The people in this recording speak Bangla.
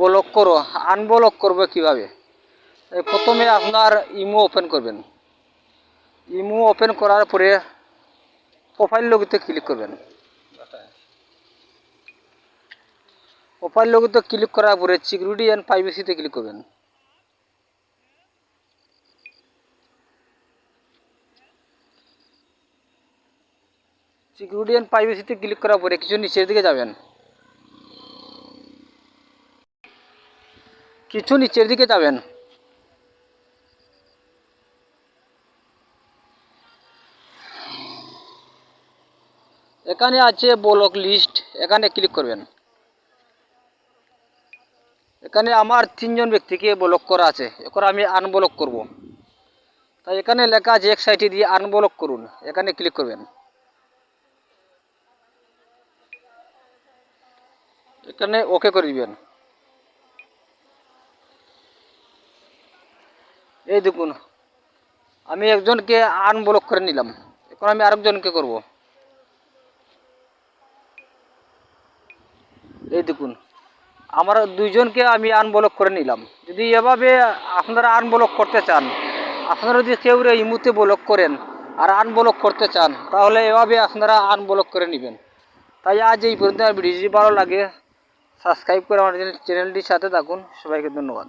ব্লক করো আনব্লক করবে কীভাবে? প্রথমে আপনার ইমো ওপেন করবেন। ইমো ওপেন করার পরে প্রোফাইল লগিতে ক্লিক করবেন। প্রোফাইল লগিতে ক্লিক করার পরে সিকিউরিটি অ্যান্ড প্রাইভেসিতে ক্লিক করবেন। সিকিউরিটি অ্যান্ড প্রাইভেসিতে ক্লিক করার পরে কিছু নিচের দিকে যাবেন। কিছু নিচের দিকে যাবেন। এখানে আছে ব্লক লিস্ট এখানে ক্লিক করবেন। এখানে আমার তিনজন ব্যক্তিকে ব্লক করা আছে এখন আমি আনব্লক করব। তাই এখানে লেখা আছে এক সাইটে দিয়ে আনব্লক করুন, এখানে ক্লিক করবেন। এখানে ওকে করে দিবেন। এই দেখুন, আমি একজনকে আনব্লক করে নিলাম। এখন আমি আরেকজনকে করব। এই দেখুন, আমার দুইজনকে আমি আনব্লক করে নিলাম। যদি এভাবে আপনারা আনব্লক করতে চান, আপনারা যদি কেউ এই মুহূর্তে ব্লক করেন আর আনব্লক করতে চান, তাহলে এভাবে আপনারা আনব্লক করে নেবেন। তাই আজ এই পর্যন্ত ভিডিও যদি ভালো লাগে। সাবস্ক্রাইব করে আমার চ্যানেলটির সাথে থাকুন। সবাইকে ধন্যবাদ।